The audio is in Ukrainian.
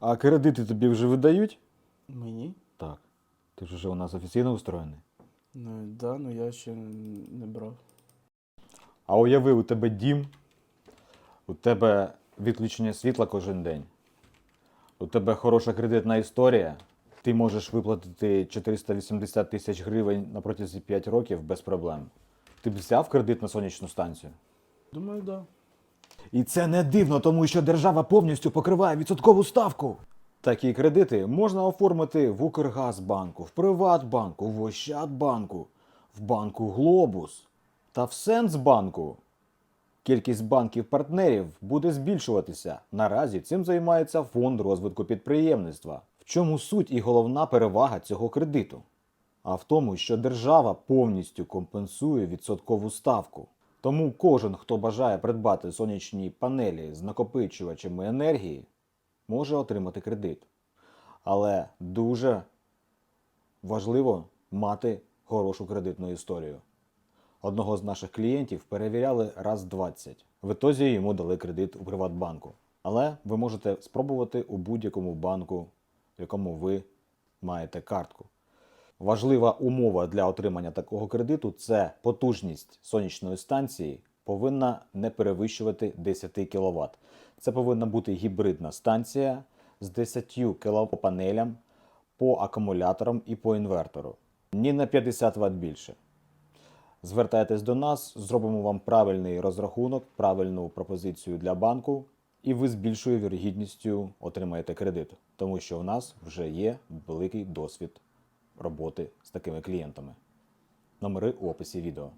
А кредити тобі вже видають? Мені? Так. Ти ж вже у нас офіційно устроєний. Ну да, ну я ще не брав. А уяви, у тебе дім, у тебе відключення світла кожен день, у тебе хороша кредитна історія, ти можеш виплатити 480 тисяч гривень на протязі 5 років без проблем. Ти б взяв кредит на сонячну станцію? Думаю, да. І це не дивно, тому що держава повністю покриває відсоткову ставку. Такі кредити можна оформити в Укргазбанку, в Приватбанку, в Ощадбанку, в банку Глобус та в Сенсбанку. Кількість банків-партнерів буде збільшуватися. Наразі цим займається фонд розвитку підприємництва. В чому суть і головна перевага цього кредиту? А в тому, що держава повністю компенсує відсоткову ставку. Тому кожен, хто бажає придбати сонячні панелі з накопичувачами енергії, може отримати кредит. Але дуже важливо мати хорошу кредитну історію. Одного з наших клієнтів перевіряли раз 20. В ітозі йому дали кредит у Приватбанку. Але ви можете спробувати у будь-якому банку, в якому ви маєте картку. Важлива умова для отримання такого кредиту це потужність сонячної станції повинна не перевищувати 10 кВт. Це повинна бути гібридна станція з 10 кВт панелям по акумуляторам і по інвертору. Ні на 50 Вт більше. Звертайтесь до нас, зробимо вам правильний розрахунок, правильну пропозицію для банку, і ви з більшою вірогідністю отримаєте кредит, тому що у нас вже є великий досвід роботи з такими клієнтами. Номери у описі відео.